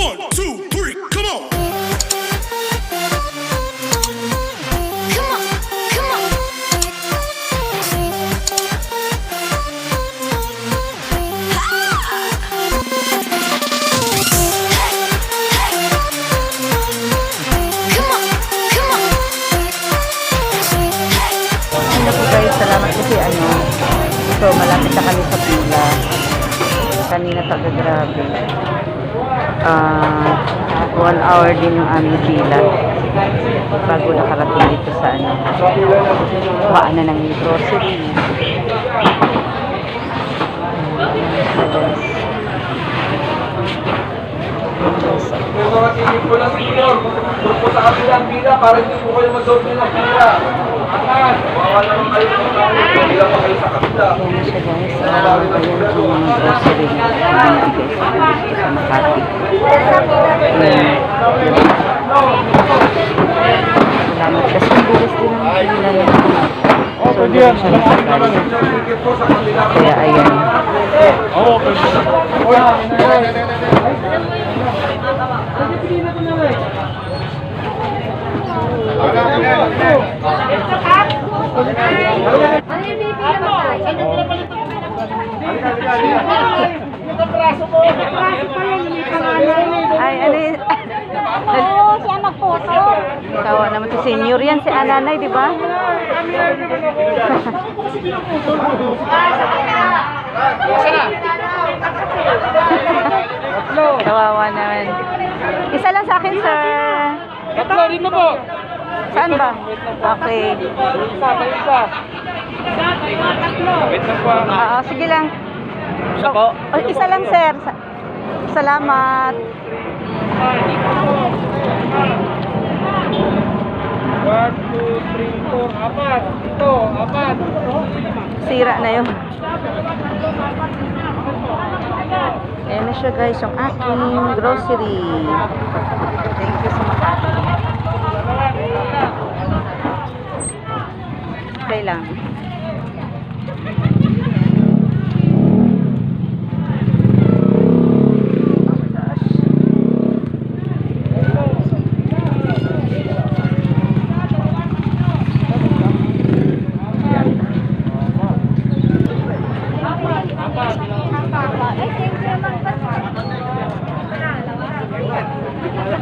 One, two, three, come on. Come on, come on. Come on, come on. Po guys, salamat kasi ano, so malapit na kami sa pila. Kanina talaga grabe. Ah, one hour din yung aming pila. Bago nakarating dito sa ano, kuhaan na ng grocery. Pero mga tingin ko lang senior, po sa kabilang pila para hindi po kayo mag-doble ng pila. Angat! Bawal naman kayo sa pila pa kayo sa kabila. Yan na siya guys. Ayan yung grocery binibigay sa Makati. Ayan. Salamat kasi bilis din ang pila niya. So, hindi siya nakagaling. Tingin po sa kabila. Kaya ayan. Ay, ano yun? Oo, siya nagpuso. Kawa naman si senior yan, si Ananay, di ba? Kawawa naman. Isa lang sa akin, sir. Tatlo rin po. Saan ba? Okay. Isa, isa. Wait lang po. Oo, sige lang. Isa po. Oh, isa lang, sir. Sa- Salamat. One, two, three, four, apat. Ito, apat. Sira na yun. Ayan na siya guys, yung aking grocery. Thank you sa Makati. Okay lang.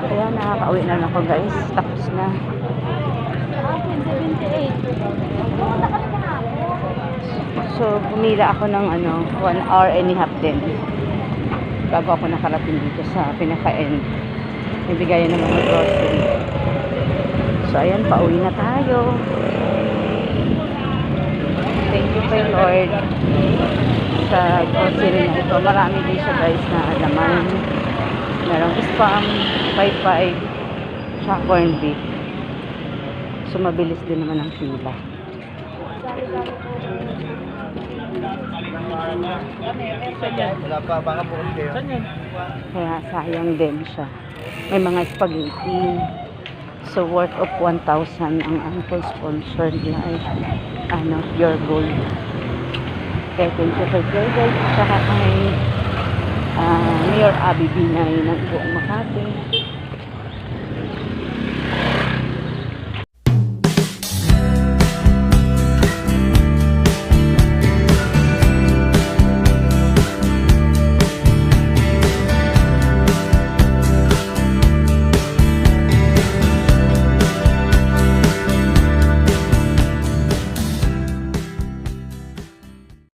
Ayan, nakaka-uwi na ako guys. Tapos na. So, pumila ako ng ano, one hour and a half din. Bago ako nakarating dito sa pinaka-end. Ibigayan ng mga grocery. So, ayan, pauwi na tayo. Thank you kay Lord sa grocery na ito. Marami din siya guys na laman. Merong spam, paypay, tsaka corned beef. So, mabilis din naman ang pila. Wala pa, baka po kayo. Kaya sayang din siya. May mga spaghetti. So, worth of 1,000 ang uncle sponsor niya ay ano, Pure Gold. Kaya thank you kay Pure Gold at saka kay ah, Mayor Abby Binay ng buong Makati.